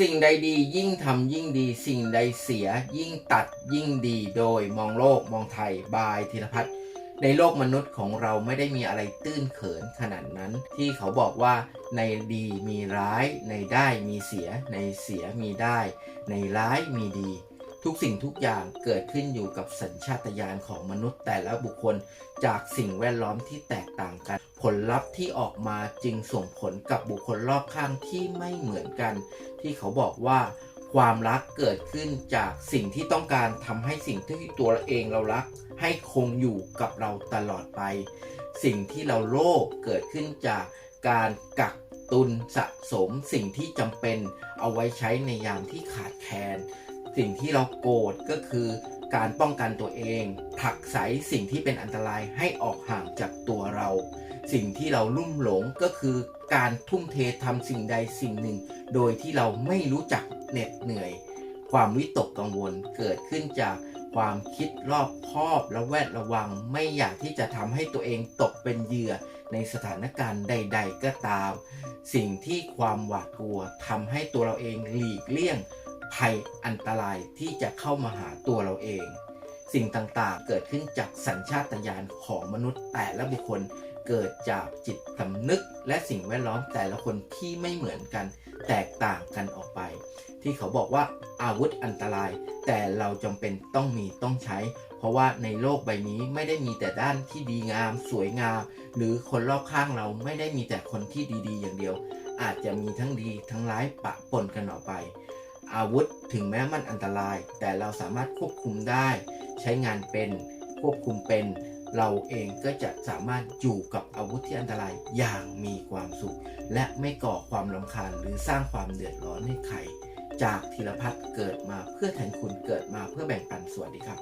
สิ่งใดดียิ่งทำยิ่งดี สิ่งใดเสียยิ่งตัดยิ่งดีโดยมองโลกมองไทยบายธีรพัฒน์ในโลกมนุษย์ของเราไม่ได้มีอะไรตื้นเขินขนาดนั้น ที่เขาบอกว่าในดีมีร้าย ในได้มีเสีย ในเสียมีได้ ในร้ายมีดี ทุกสิ่งทุกอย่างเกิดขึ้นอยู่กับสัญชาตญาณของมนุษย์แต่ละบุคคลจากสิ่งแวดล้อมที่แตกต่างกัน ผลลัพธ์ที่ออกมาจึงส่งผลกับบุคคลรอบข้างที่ไม่เหมือนกัน ที่เขาบอกว่าความรักเกิดขึ้นจากสิ่งที่ต้องการทำให้สิ่งที่ตัวเราเองเรารัก ให้คงอยู่กับเราตลอดไป สิ่งที่เราโลภเกิดขึ้นจากการกักตุนสะสมสิ่งที่จำเป็นเอาไว้ใช้ในยามที่ขาดแคลน สิ่งที่เราโกรธก็คือการป้องกันตัวเอง ผลักไสสิ่งที่เป็นอันตรายให้ออกห่างจากตัวเรา สิ่งที่เราลุ่มหลงก็คือการทุ่มเททำสิ่งใดสิ่งหนึ่ง โดยที่เราไม่รู้จักเหน็ดเหนื่อย ความวิตกกังวลเกิดขึ้นจากความคิดรอบคอบและแวดระวังไม่อยากที่จะทำให้ตัวเองตกเป็นเหยื่อในสถานการณ์ใด ๆ ก็ตาม สิ่งที่ความหวาดกลัวทำให้ตัวเราเองหลีกเลี่ยง ภัยอันตรายที่จะเข้ามาหาตัวเราเอง สิ่งต่างๆเกิดขึ้นจากสัญชาตญาณของมนุษย์แต่ละบุคคลเกิดจากจิตสำนึกและสิ่งแวดล้อมแต่ละคนที่ไม่เหมือนกัน แตกต่างกันออกไป ที่เขาบอกว่าอาวุธอันตราย แต่เราจำเป็นต้องมีต้องใช้ เพราะว่าในโลกใบนี้ไม่ได้มีแต่ด้านที่ดีงาม สวยงาม หรือคนรอบข้างเราไม่ได้มีแต่คนที่ดีๆ อย่างเดียว อาจจะมีทั้งดีทั้งร้ายปะปนกันออกไป อาวุธถึงแม้มันอันตราย แต่เราสามารถควบคุมได้ ใช้งานเป็นควบคุมเป็นเราเองก็จะสามารถอยู่กับอาวุธที่อันตรายอย่างมีความสุข และไม่ก่อความรำคาญหรือสร้างความเดือดร้อนให้ใคร จากธีรพัฒน์เกิดมาเพื่อแทนคุณเกิดมาเพื่อแบ่งปันสวัสดีครับ